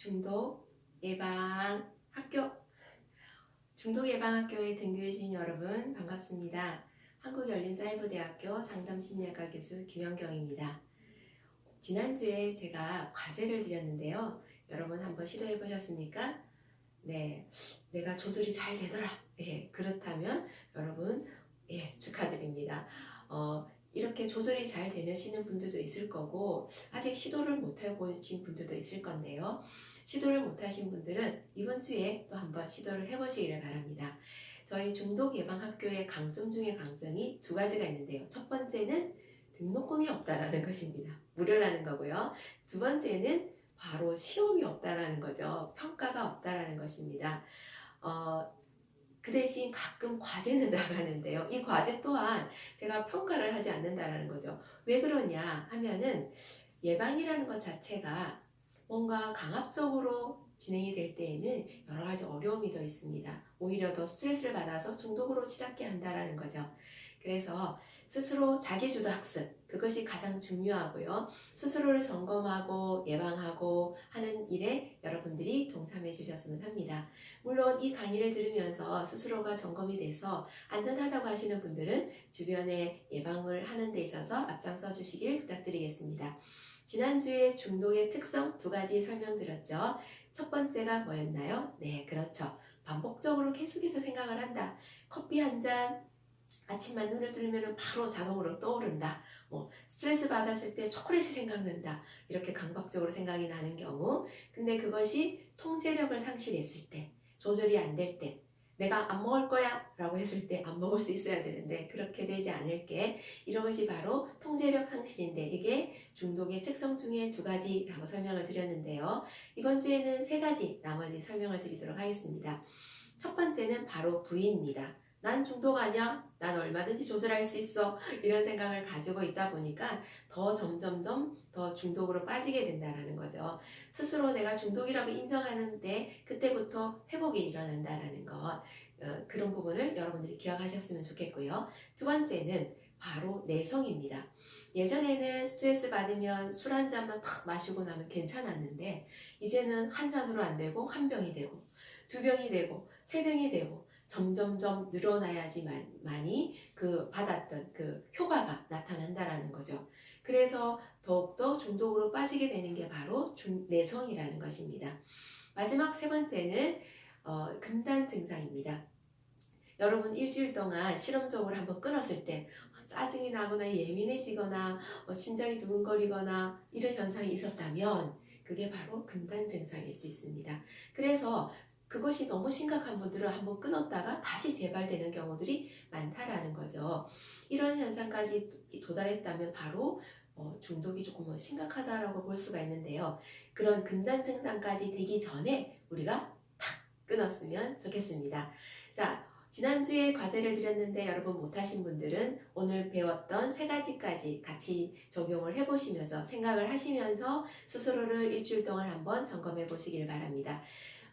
중독 예방 학교 중독 예방 학교에 등교해 주신 여러분 반갑습니다. 한국 열린 사이버대학교 상담 심리학과 교수 김현경입니다. 지난주에 제가 과제를 드렸는데요. 여러분 한번 시도해 보셨습니까? 네, 내가 조절이 잘 되더라. 예, 그렇다면 여러분 예, 축하드립니다. 어, 이렇게 조절이 잘 되시는 분들도 있을 거고 아직 시도를 못 해보신 분들도 있을 건데요. 시도를 못 하신 분들은 이번 주에 또 한번 시도를 해보시기를 바랍니다. 저희 중독 예방 학교의 강점 중에 강점이 두 가지가 있는데요. 첫 번째는 등록금이 없다라는 것입니다. 무료라는 거고요. 두 번째는 바로 시험이 없다라는 거죠. 평가가 없다라는 것입니다. 어, 그 대신 가끔 과제는 나가는데요. 이 과제 또한 제가 평가를 하지 않는다라는 거죠. 왜 그러냐 하면은 예방이라는 것 자체가 뭔가 강압적으로 진행이 될 때에는 여러 가지 어려움이 더 있습니다. 오히려 더 스트레스를 받아서 중독으로 치닫게 한다라는 거죠. 그래서 스스로 자기주도 학습 그것이 가장 중요하고요. 스스로를 점검하고 예방하고 하는 일에 여러분들이 동참해 주셨으면 합니다. 물론 이 강의를 들으면서 스스로가 점검이 돼서 안전하다고 하시는 분들은 주변에 예방을 하는 데 있어서 앞장서 주시길 부탁드리겠습니다. 지난주에 중독의 특성 두 가지 설명드렸죠. 첫 번째가 뭐였나요? 네, 그렇죠. 반복적으로 계속해서 생각을 한다. 커피 한 잔, 아침만 눈을 뜨면 바로 자동으로 떠오른다. 뭐 스트레스 받았을 때 초콜릿이 생각난다. 이렇게 강박적으로 생각이 나는 경우. 근데 그것이 통제력을 상실했을 때, 조절이 안 될 때, 내가 안 먹을 거야 라고 했을 때 안 먹을 수 있어야 되는데 그렇게 되지 않을 게. 이런 것이 바로 통제력 상실인데 이게 중독의 특성 중에 두 가지라고 설명을 드렸는데요. 이번 주에는 세 가지 나머지 설명을 드리도록 하겠습니다. 첫 번째는 바로 부인입니다 난 중독 아니야? 난 얼마든지 조절할 수 있어. 이런 생각을 가지고 있다 보니까 더 점점점 더 중독으로 빠지게 된다라는 거죠. 스스로 내가 중독이라고 인정하는데 그때부터 회복이 일어난다라는 것. 어, 그런 부분을 여러분들이 기억하셨으면 좋겠고요. 두 번째는 바로 내성입니다. 예전에는 스트레스 받으면 술 한 잔만 탁 마시고 나면 괜찮았는데 이제는 한 잔으로 안 되고 한 병이 되고 두 병이 되고 세 병이 되고 점점점 늘어나야지만이 그 받았던 그 효과가 나타난다라는 거죠. 그래서 더욱더 중독으로 빠지게 되는 게 바로 중, 내성이라는 것입니다. 마지막 세 번째는 어, 금단 증상입니다. 여러분 일주일 동안 실험적으로 한번 끊었을 때 어, 짜증이 나거나 예민해지거나 어, 심장이 두근거리거나 이런 현상이 있었다면 그게 바로 금단 증상일 수 있습니다. 그래서 그것이 너무 심각한 분들은 한번 끊었다가 다시 재발되는 경우들이 많다라는 거죠. 이런 현상까지 도달했다면 바로 어, 중독이 조금 뭐 심각하다라고 볼 수가 있는데요. 그런 금단 증상까지 되기 전에 우리가 탁 끊었으면 좋겠습니다. 자, 지난주에 과제를 드렸는데 여러분 못하신 분들은 오늘 배웠던 세 가지까지 같이 적용을 해보시면서 생각을 하시면서 스스로를 일주일 동안 한번 점검해 보시길 바랍니다.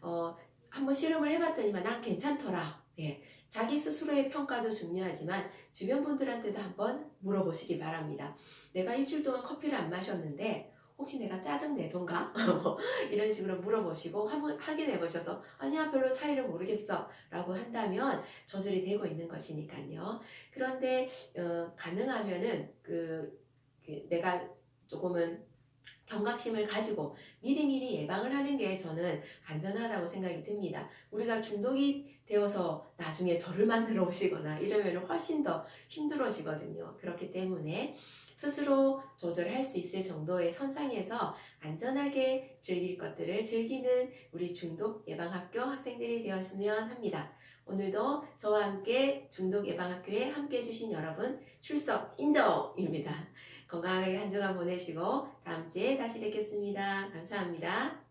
어, 한번 실험을 해봤더니만 난 괜찮더라. 예. 자기 스스로의 평가도 중요하지만 주변 분들한테도 한번 물어보시기 바랍니다. 내가 일주일 동안 커피를 안 마셨는데 혹시 내가 짜증 내던가 이런 식으로 물어보시고 한번 확인해 보셔서 아니야 별로 차이를 모르겠어 라고 한다면 조절이 되고 있는 것이니까요 그런데 어, 가능하면은 그, 그 내가 조금은 경각심을 가지고 미리미리 예방을 하는 게 저는 안전하다고 생각이 듭니다. 우리가 중독이 되어서 나중에 저를 만나러 오시거나 이러면 훨씬 더 힘들어지거든요. 그렇기 때문에 스스로 조절할 수 있을 정도의 선상에서 안전하게 즐길 것들을 즐기는 우리 중독 예방학교 학생들이 되었으면 합니다. 오늘도 저와 함께 중독 예방학교에 함께 해주신 여러분 출석 인정입니다. 건강하게 한 주간 보내시고 다음 주에 다시 뵙겠습니다. 감사합니다.